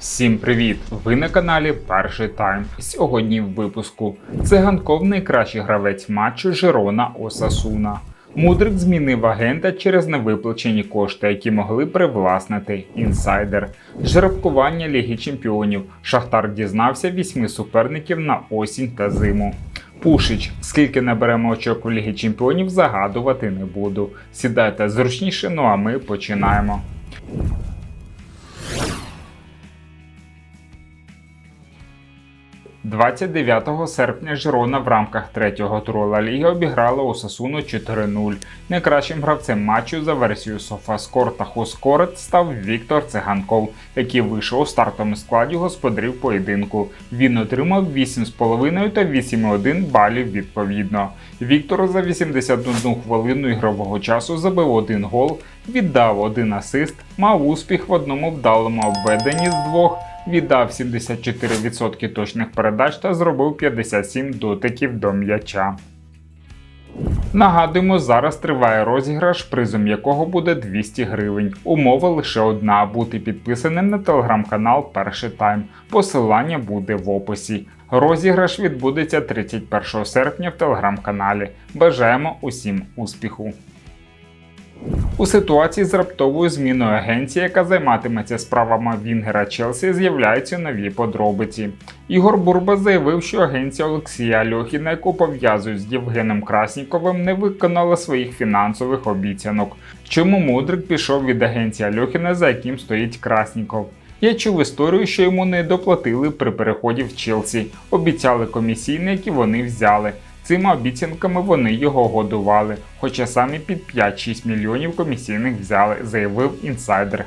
Всім привіт! Ви на каналі Перший Тайм. Сьогодні в випуску циганков найкращий гравець матчу Жирона Осасуна. Мудрик змінив агента через невиплачені кошти, які могли привласнити інсайдер. Жеребкування Ліги Чемпіонів. Шахтар дізнався вісьми суперників на осінь та зиму. Пушич, скільки наберемо очок у Лігі Чемпіонів, загадувати не буду. Сідайте зручніше, ну а ми починаємо. – 29 серпня Жирона в рамках третього туру Ла Ліги обіграла Осасуну 4-0. Найкращим гравцем матчу за версією SofaScore та HuScored став Віктор Циганков, який вийшов у стартовому складі господарів поєдинку. Він отримав 8,5 та 8,1 балів відповідно. Віктор за 81 хвилину ігрового часу забив один гол, віддав один асист, мав успіх в одному вдалому обведенні з двох віддав 74% точних передач та зробив 57 дотиків до м'яча. Нагадуємо, зараз триває розіграш, призом якого буде 200 гривень. Умова лише одна бути підписаним на телеграм-канал Перший Тайм. Посилання буде в описі. Розіграш відбудеться 31 серпня в телеграм-каналі. Бажаємо усім успіху! У ситуації з раптовою зміною агенції, яка займатиметься справами Вінгера Челсі, з'являються нові подробиці. Ігор Бурба заявив, що агенція Олексія Альохіна, яку пов'язують з Євгеном Красніковим, не виконала своїх фінансових обіцянок. Чому Мудрик пішов від агенції Альохіна, за яким стоїть Красніков? Я чув історію, що йому не доплатили при переході в Челсі, обіцяли комісійні, які вони взяли. Цими обіцянками вони його годували, хоча самі під 5-6 мільйонів комісійних взяли, заявив інсайдер.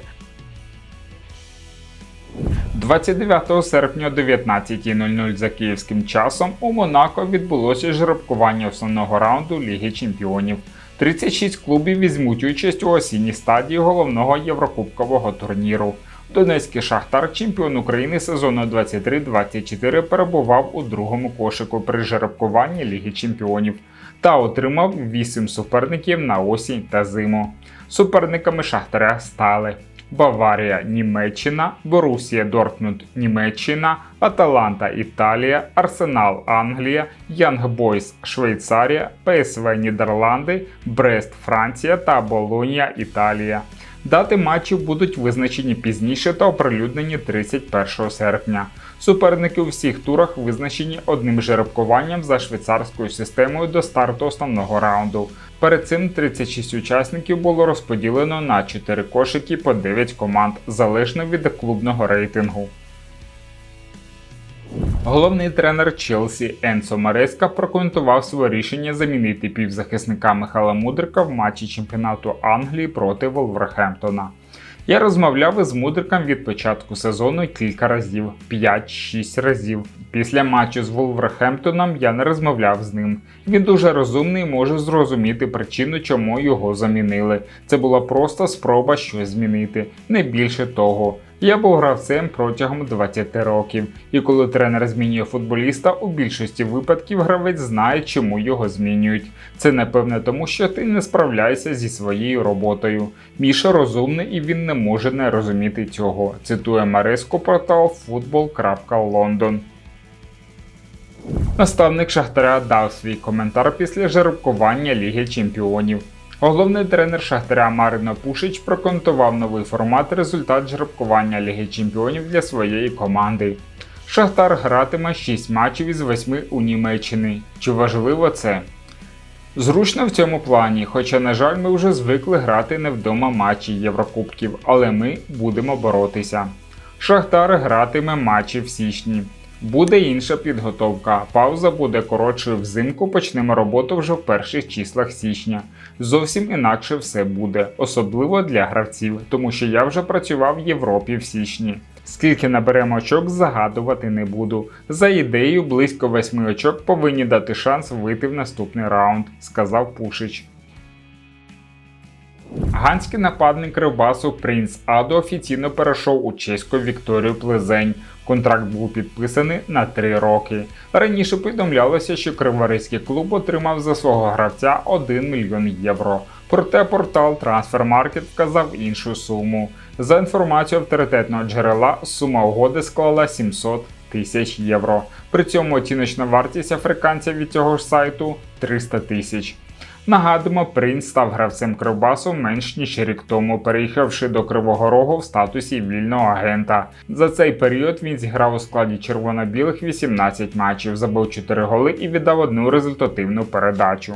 29 серпня о 19.00 за київським часом у Монако відбулося жеребкування основного раунду Ліги Чемпіонів. 36 клубів візьмуть участь у осінній стадії головного єврокубкового турніру. Донецький шахтар, чемпіон України сезону 23-24, перебував у другому кошику при жеребкуванні Ліги Чемпіонів та отримав 8 суперників на осінь та зиму. Суперниками Шахтаря стали Баварія, Німеччина, Борусія Дортмунд, Німеччина, Аталанта Італія, Арсенал Англія, Янг Бойс Швейцарія, ПСВ Нідерланди, Брест Франція та Болонія Італія. Дати матчів будуть визначені пізніше та оприлюднені 31 серпня. Суперники у всіх турах визначені одним жеребкуванням за швейцарською системою до старту основного раунду. Перед цим 36 учасників було розподілено на 4 кошики по 9 команд, залежно від клубного рейтингу. Головний тренер Челсі Енсо Мареска прокоментував своє рішення замінити півзахисника Михайла Мудрика в матчі чемпіонату Англії проти Волверхемптона. Я розмовляв із Мудриком від початку сезону кілька разів 5-6 разів. Після матчу з Волверхемптоном я не розмовляв з ним. Він дуже розумний і може зрозуміти причину, чому його замінили. Це була просто спроба щось змінити, не більше того. Я був гравцем протягом 20 років, і коли тренер змінює футболіста, у більшості випадків гравець знає, чому його змінюють. Це напевне тому, що ти не справляєшся зі своєю роботою. Міша розумний і він не може не розуміти цього. Цитує Мареско портал football.london. Наставник Шахтаря дав свій коментар після жеребкування Ліги Чемпіонів. Головний тренер Шахтаря Марино Пушич прокоментував новий формат результат жеребкування Ліги Чемпіонів для своєї команди. Шахтар гратиме 6 матчів із 8 у Німеччині. Чи важливо це? Зручно в цьому плані, хоча, на жаль, ми вже звикли грати не вдома матчі Єврокубків, але ми будемо боротися. Шахтар гратиме матчі в січні. Буде інша підготовка. Пауза буде коротшою взимку. Почнемо роботу вже в перших числах січня. Зовсім інакше все буде, особливо для гравців, тому що я вже працював в Європі в січні. Скільки наберемо очок, загадувати не буду. За ідеєю, близько 8 очок повинні дати шанс вийти в наступний раунд, сказав Пушич. Ганський нападник Кривбасу Принц Адо офіційно перейшов у чеську Вікторію Плезень. Контракт був підписаний на 3 роки. Раніше повідомлялося, що Криворізький клуб отримав за свого гравця 1 мільйон євро. Проте портал Transfermarkt вказав іншу суму. За інформацією авторитетного джерела, сума угоди склала 700 тисяч євро. При цьому оціночна вартість африканця від цього ж сайту 300 тисяч. Нагадуємо, принц став гравцем Кривбасу менш ніж рік тому, переїхавши до Кривого Рогу в статусі вільного агента. За цей період він зіграв у складі червоно-білих 18 матчів, забив 4 голи і віддав одну результативну передачу.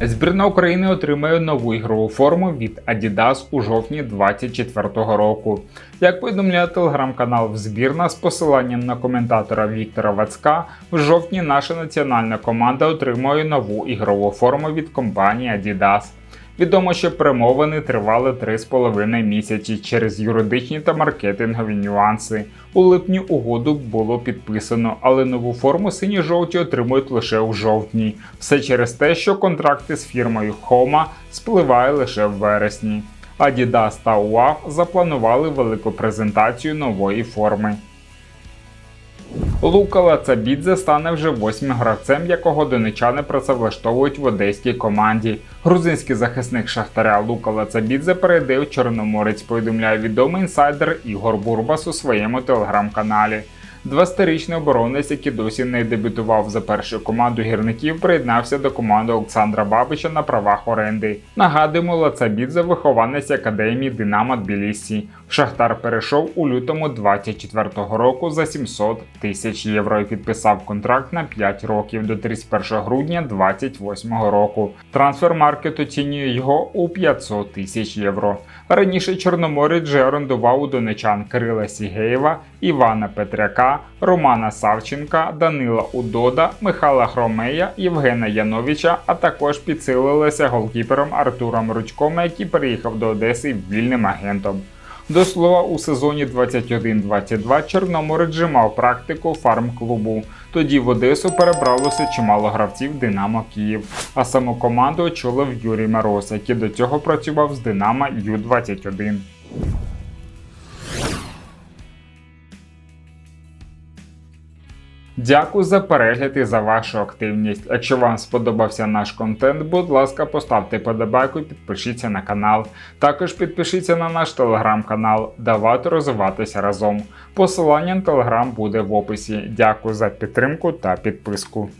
Збірна України отримає нову ігрову форму від Adidas у жовтні 2024 року. Як повідомляє телеграм-канал Збірна з посиланням на коментатора Віктора Вацка, в жовтні наша національна команда отримує нову ігрову форму від компанії Adidas. Відомо, що перемовини тривали 3,5 місяці через юридичні та маркетингові нюанси. У липні угоду було підписано, але нову форму сині-жовті отримують лише у жовтні. Все через те, що контракти з фірмою Homa спливає лише в вересні. Adidas та UAF запланували велику презентацію нової форми. Лука Цабідзе стане вже восьмим гравцем, якого донечани працевлаштовують в одеській команді. Грузинський захисник Шахтаря Лукала Цабідзе перейде в Чорноморець, повідомляє відомий інсайдер Ігор Бурбас у своєму телеграм-каналі. 20-річний оборонець, який досі не дебютував за першу команду гірників, приєднався до команди Олександра Бабича на правах оренди. Нагадуємо, Лацабідзе вихованець академії Динамо Тбілісі. Шахтар перейшов у лютому 24-го року за 700 тисяч євро і підписав контракт на 5 років до 31 грудня 28-го року. Трансфер-маркет оцінює його у 500 тисяч євро. Раніше Чорноморець вже орендував у донечан Кирила Сігеєва, Івана Петряка, Романа Савченка, Данила Удода, Михайла Хромея, Євгена Яновича, а також підсилилися голкіпером Артуром Ручком, який переїхав до Одеси вільним агентом. До слова, у сезоні 21-22 Чорноморець мав практику фарм-клубу. Тоді в Одесу перебралося чимало гравців Динамо Київ, а саму команду очолив Юрій Мороз, який до цього працював з Динамо Ю-21. Дякую за перегляд і за вашу активність. Якщо вам сподобався наш контент, будь ласка, поставте подобайку і підпишіться на канал. Також підпишіться на наш телеграм-канал. Давайте розвиватися разом. Посилання на телеграм буде в описі. Дякую за підтримку та підписку.